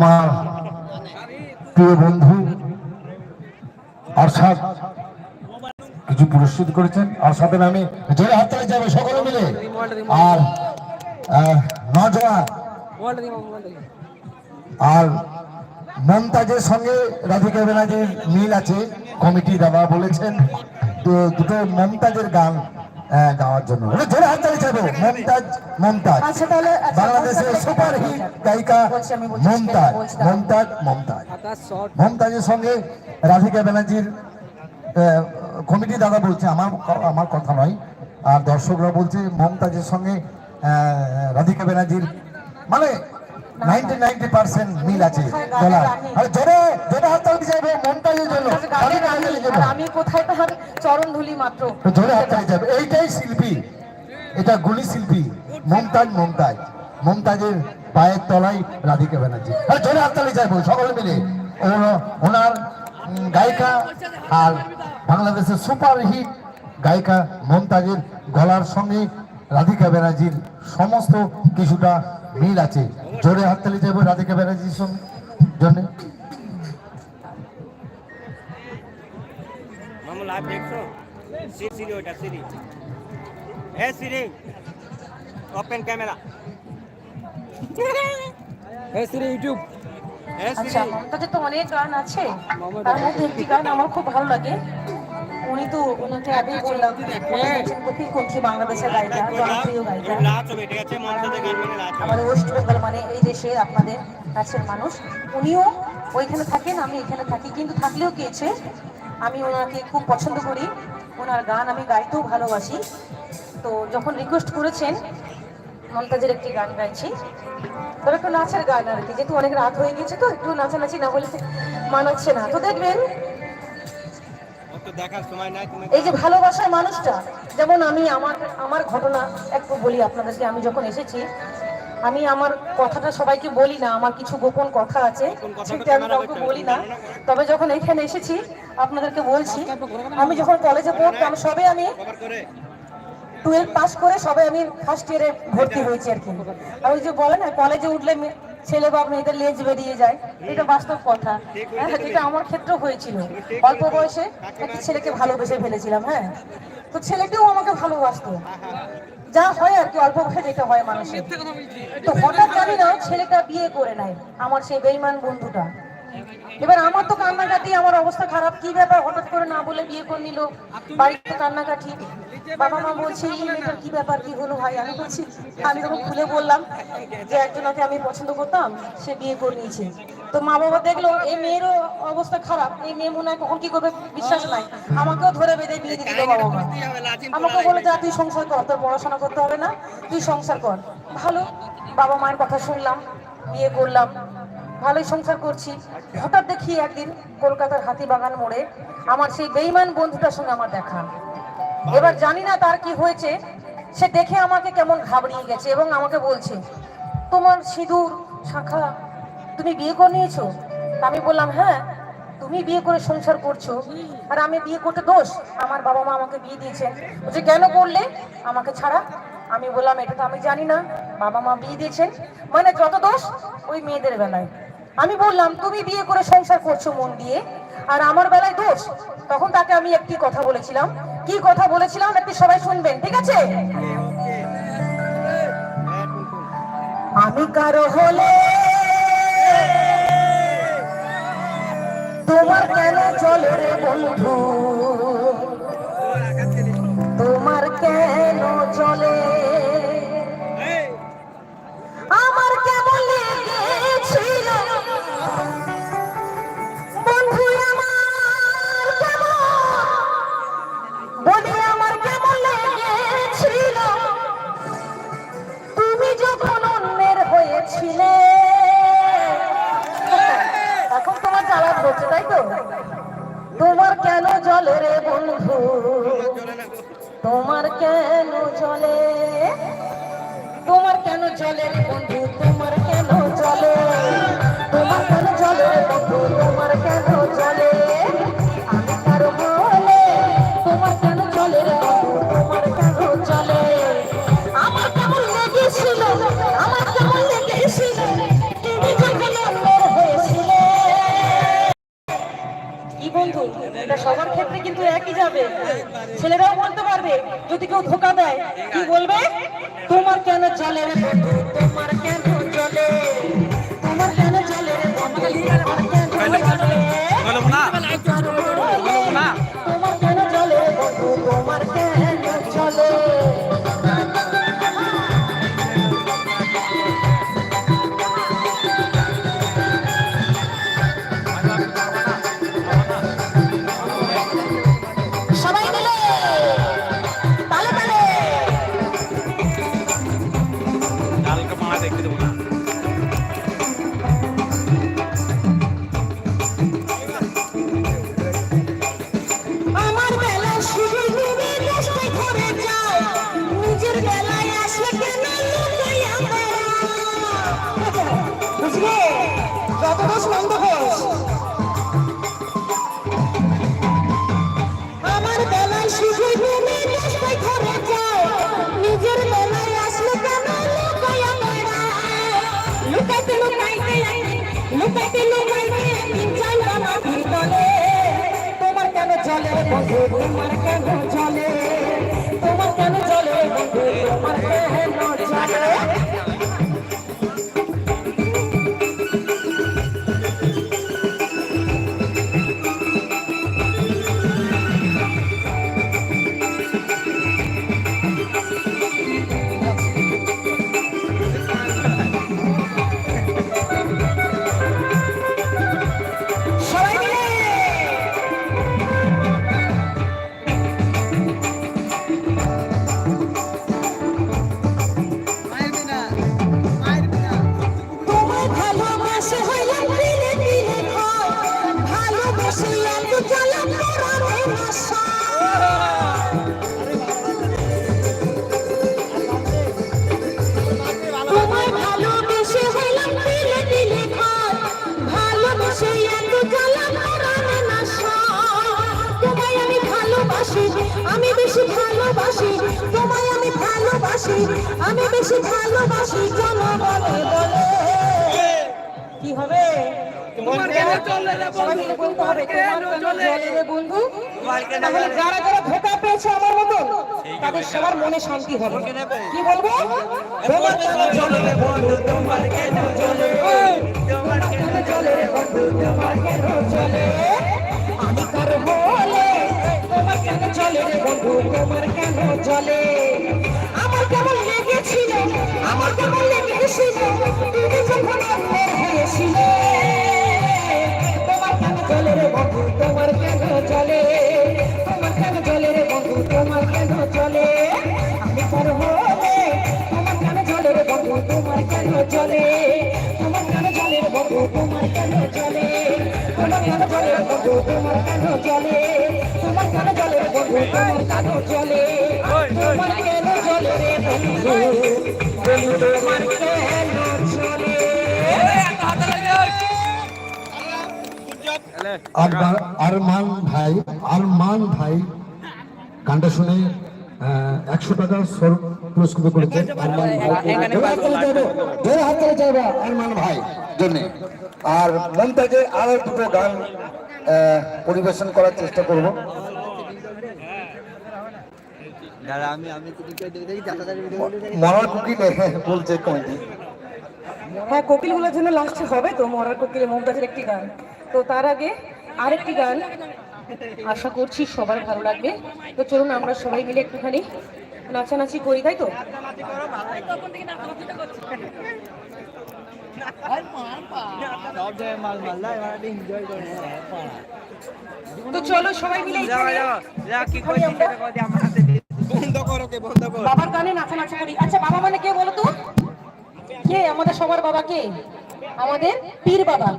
আমার প্রিয় বন্ধু অর্ষাদ কিছু পুরস্কৃত করেছেন। অর্ষাদের আমি জোরে হাততালি যাবে সকলে মিলে। আর নজওয়ান আর মমতাজের সঙ্গে রাধিকা ব্যানার্জির মিল আছে, কমিটি দাদা বলেছেন। তো দুটো মমতাজের গান গাওয়ার জন্য। জোরে হাততালি যাবে মমতাজ মমতাজ। আচ্ছা, তাহলে, আচ্ছা, বাংলাদেশের মমতাজ- সুপার হিট গায়িকা মমতাজ মমতাজ মমতাজ। মমতাজের সঙ্গে রাধিকা ব্যানার্জির কমিটি দাদা বলছে আমার আমার কথা নয় আর দর্শকরা বলছে মমতাজের সঙ্গে রাধিকা ব্যানার্জির মানে নাইনটি নাইনটি পার্সেন্ট মিল আছে গলার আর জোরে জোরে হাত তালি যাবে মমতাজের জন্য। আমি কোথায় তার চরণ ধুলি মাত্র। জোরে হাত তালি যাবে এইটাই শিল্পী। এটা গুলি শিল্পী। মমতাজ মমতাজ। মমতাজের পায়ের তলায় রাধিকা ব্যানার্জি। আর জোরে যাব সকলে মিলে। ওনার গায়িকা আর বাংলাদেশের সুপার হিট গায়িকা মমতাজের গলার সঙ্গে রাধিকা ব্যানার্জির সমস্ত কিছুটা মিল আছে। জোরে হাততালি যাব রাধিকা ব্যানার্জির সঙ্গে। ওপেন ক্যামেরা এই সিরি ইউটিউব আচ্ছা সিরি মমতাজের তো অনেক গান আছে। তার মধ্যে একটি গান আমার খুব ভালো লাগে। উনি তো ওনাকে আগেই বললাম উনি হচ্ছেন কপিল কক্ষি বাংলাদেশের গায়িকা জনপ্রিয় গায়িকা। মেনে নাচ আমাদের ওয়েস্ট বেঙ্গল মানে এই দেশে আপনাদের কাছের মানুষ। উনিও ওইখানে থাকেন আমি এখানে থাকি। কিন্তু থাকলেও গিয়েছে আমি ওনাকে খুব পছন্দ করি। ওনার গান আমি গাইতেও ভালোবাসি। তো যখন রিকোয়েস্ট করেছেন মমতাজের একটি গান গাইছি। তবে একটু নাচের গান আর কি যেহেতু অনেক রাত হয়ে গেছে তো একটু নাচানাচি না বলে মানাচ্ছে না। তো দেখবেন এই যে ভালোবাসার মানুষটা যেমন আমি আমার আমার ঘটনা একটু বলি আপনাদেরকে আমি যখন এসেছি আমি আমার কথাটা সবাইকে বলি না আমার কিছু গোপন কথা আছে সেটা আমি কাউকে বলি না। তবে যখন এখানে এসেছি আপনাদেরকে বলছি আমি যখন কলেজে পড়তাম সবে আমি টুয়েলভ পাস করে সবাই আমি ফার্স্ট ইয়ারে ভর্তি হয়েছি আর কি। আর ওই যে বলে না কলেজে উঠলে ছেলে বা মেয়েদের লেজ বেরিয়ে যায়। এটা বাস্তব কথা। হ্যাঁ যেটা আমার ক্ষেত্রে হয়েছিল। অল্প বয়সে একটা ছেলেকে ভালোবেসে ফেলেছিলাম হ্যাঁ। তো ছেলেটিও আমাকে ভালোবাসতো। যা হয় আর কি, অল্প বয়সে যেটা হয় মানুষের। তো হঠাৎ জানি না, ছেলেটা বিয়ে করে নেয় আমার সেই বেইমান বন্ধুটা। এবার আমার তো কান্নাকাটি, আমার অবস্থা খারাপ। কি ব্যাপার? হঠাৎ করে না বলে বিয়ে করে নিল। বাড়িতে কান্নাকাটি। বাবা মা বলছে এই মেয়েটার কি ব্যাপার? কি হলো ভাই? আমি বলছি, আমি তখন খুলে বললাম যে একজনকে আমি পছন্দ করতাম, সে বিয়ে করে নিয়েছে। তো মা বাবা দেখল, এই মেয়েরও অবস্থা খারাপ। এই মেয়ে মনে হয় কখন কি করবে বিশ্বাস নাই। আমাকেও ধরে বেঁধে বিয়ে দিয়ে দিল বাবা মা। আমাকে বলে যা, তুই সংসার কর, তোর পড়াশোনা করতে হবে না, তুই সংসার কর। ভালো, বাবা মায়ের কথা শুনলাম, বিয়ে করলাম। ভালোই সংসার করছি। হঠাৎ দেখি একদিন কলকাতার হাতিবাগান মোড়ে আমার সেই বেইমান বন্ধুটার সঙ্গে আমার দেখা। এবার জানি না তার কি হয়েছে। সে দেখে আমাকে কেমন ঘাবড়িয়ে গেছে এবং আমাকে বলছে, তোমার সিঁদুর শাখা তুমি বিয়ে করে নিয়েছো? আমি বললাম হ্যাঁ তুমি বিয়ে করে সংসার করছ। আর আমি বিয়ে করতে দোষ। আমার বাবা মা আমাকে বিয়ে দিয়েছেন। বলছে, কেন করলে? আমাকে ছাড়া। আমি বললাম, এটা তো আমি জানি না। বাবা মা বিয়ে দিয়েছেন। মানে যত দোষ, ওই মেয়েদের বেলায়। আমি বললাম, তুমি বিয়ে করে সংসার করছ মন দিয়ে। আর আমার বেলায় দোষ? তখন তাকে আমি একটি কথা বলেছিলাম। কি কথা বলেছিলাম একটু সবাই শুনবেন, ঠিক আছে? আমি কারও হলে তোমার কেন চলে রে বন্ধু? তোমার কেন চলে তোমার কেন চলে তোমার কেন চলে বন্ধু? তোমার কেন চলে তোমার কেন চলে বন্ধু? তোমার চলে রে লুকাইতে লুকাইতে চাই বাবা ভিতরে তোমার কেন চলে? তোমার কেন চলে? আমি বেশি ভালোবাসি জন বলে বলে কি হবে বন্ধু তাহলে যারা যারা ধোকা পেয়েছে আমার মতো তাদের সবার মনে শান্তি হবে কি বলব আমি কার বলে তোমার কেন চলে রে বন্ধু তোমার কেন চলে আমার কেমন লেগেছিল আমার কেমন লেগেছিল তুমি যখন অন্যের হয়েছিলে তোমার কেন চলে রে বন্ধু তোমার কেন চলে তোমার কেন চলে রে বন্ধু তোমার কেন চলে আমি কার হলে তোমার কেন চলে রে বন্ধু তোমার কেন চলে তোমার কেন চলে রে বন্ধু তোমার কেন চলে তোমার কেন চলে রে বন্ধু তোমার কেন চলে তোমার কেন চলে রে বন্ধু তোমার কেন চলে তোমার আরমান ভাই আরমান ভাই গানটা শুনে একশো টাকা স্বরূপ পুরস্কৃত করেছেন আরমান ভাই। হাত আরমান ভাই জন্য। আর মমতাজের আরও দুটো গান পরিবেশন করার চেষ্টা করব। আমি আমি দেখি মরার কুকিলে বলছে কমেডি হ্যাঁ কোকিলগুলোর জন্য লাস্টে হবে তো মরার কোকিলে মমতাজের একটি গান। তো তার আগে আরেকটি গান আশা করছি সবার ভালো লাগবে। তো চলুন আমরা সবাই মিলে একটুখানি নাচানাচি করি তাই তো? তো চলো সবাই মিলে কি বাবার গানে নাচানাচি করি। আচ্ছা বাবা মানে কে বলো তো? কে? আমাদের সবার বাবা কে? আমাদের পীর বাবা।